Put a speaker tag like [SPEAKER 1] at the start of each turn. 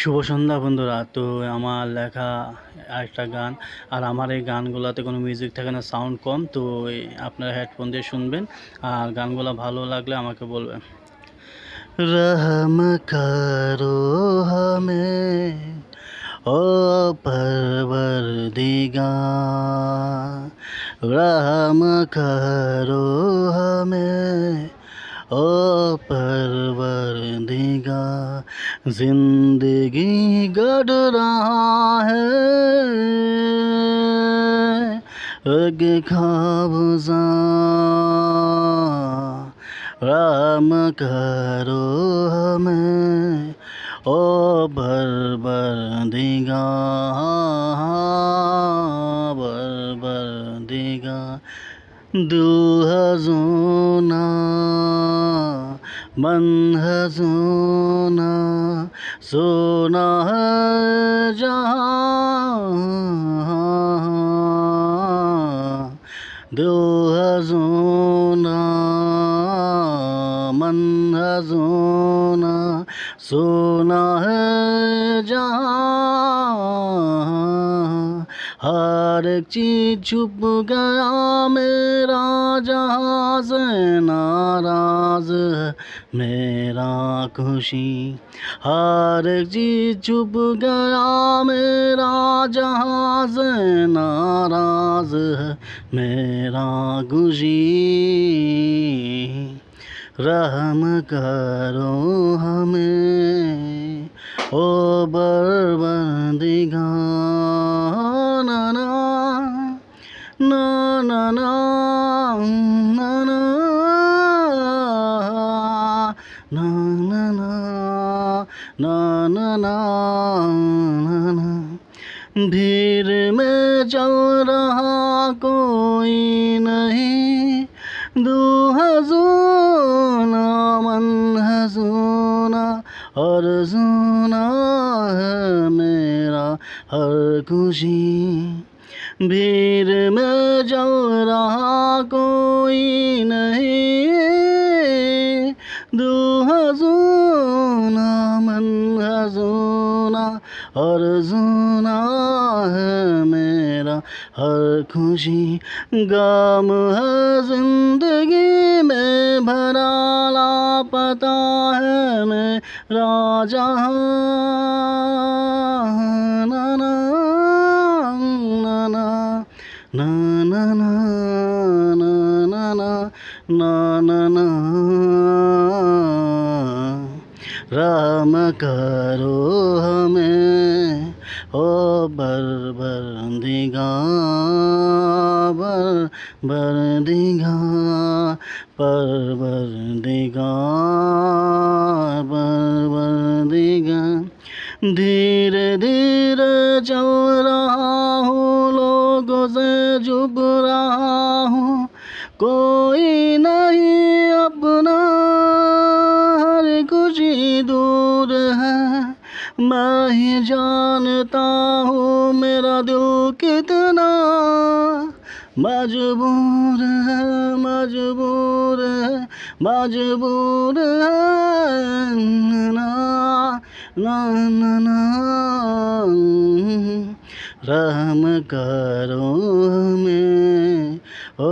[SPEAKER 1] শুভ সন্ধ্যা বন্ধুরা। তো আমার লেখা একটা গান। আর আমার এই গানগুলোতে কোনো মিউজিক থাকে না সাউন্ড কম। তো আপনারা হেডফোন দিয়ে শুনবেন। আর গানগুলো ভালো লাগলে আমাকে বলবেন। রহম করো হামে, ও পর দিগা রহম করো হামে, ও পর দিগা ज़िंदगी गढ़ रहा है। अग राम करो हमें ओ बरबर दिगा बरबर दिगा। दुहजोना। मन हजोना सोना है जहाँ दिल हजोना मन हजोना सोना है जहाँ हर एक चीज़ छुप गया, मेरा जहाँ से नाराज़ मेरा खुशी। हर एक चीज़ छुप गया, मेरा जहाँ से नाराज़ मेरा खुशी। रहम करो हमें, ओ बरबंदिगा ना ना ना ना ना ना ना ना ना ना ना ना भीड़ में चल रहा कोई नहीं दो हजूना मन हजूना और सुना है मेरा हर खुशी भीड़ में चल रहा कोई नहीं। दो हजूना मन हजूना और सुना है मेरा। हर खुशी गम है ज़िंदगी में भरा लापता है मेरा जहाँ ना ना ना ना ना ना ना राम करो हमें, ओ बरबंदिगा बर बरदिगा परवरदिगा परवरदिगा से चुप रहा हूँ कोई नहीं अपना हर खुशी दूर है मैं ही जानता हूँ मेरा दिल कितना मजबूर है मजबूर है मजबूर है ना ना ना ना रहम करो हमें ओ